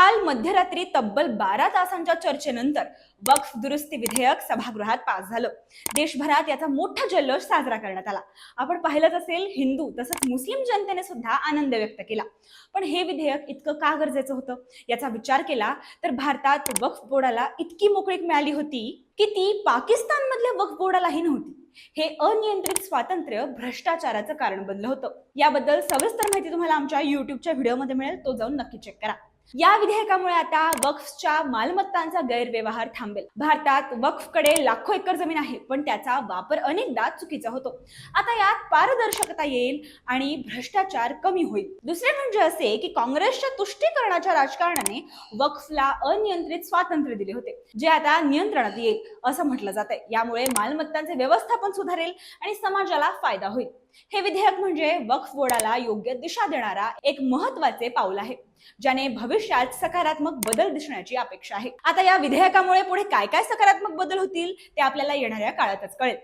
काल मध्यरात्री तब्बल बारा तासांच्या चर्चेनंतर वक्फ दुरुस्ती विधेयक सभागृहात पास झालं. देशभरात याचा मोठा जल्लोष साजरा करण्यात आला. आपण पाहिलंच असेल हिंदू तसंच मुस्लिम जनतेने सुद्धा आनंद व्यक्त केला. पण हे विधेयक इतकं का गरजेचं होतं? याचा विचार केला तर भारतात वक्फ बोर्डाला इतकी मोकळीक मिळाली होती की ती पाकिस्तानमधल्या वक्फ बोर्डालाही नव्हती. हे अनियंत्रित स्वातंत्र्य भ्रष्टाचाराचं कारण बनलं होतं. याबद्दल सविस्तर माहिती तुम्हाला आमच्या युट्यूबच्या व्हिडिओमध्ये मिळेल. तो जाऊन नक्की चेक करा. या विधेयकामुळे आता वक्फच्या मालमत्तांचा गैरव्यवहार थांबेल. भारतात वक्फकडे लाखो एकर जमीन आहे पण त्याचा वापर अनेकदा चुकीचा होतो. आता यात पारदर्शकता येईल आणि भ्रष्टाचार कमी होईल. दुसरे म्हणजे असे की काँग्रेसच्या तुष्टीकरणाच्या राजकारणाने वक्फला अनियंत्रित स्वातंत्र्य दिले होते जे आता नियंत्रणात येईल असं म्हटलं जात आहे यामुळे मालमत्तांचे व्यवस्थापन सुधारेल आणि समाजाला फायदा होईल. हे विधेयक म्हणजे वक्फ बोर्डाला योग्य दिशा देणारा एक महत्त्वाचे पाऊल आहे ज्याने भविष्यात सकारात्मक बदल दिसण्याची अपेक्षा आहे. आता या विधेयकामुळे पुढे काय काय सकारात्मक बदल होतील ते आपल्याला येणाऱ्या काळातच कळेल.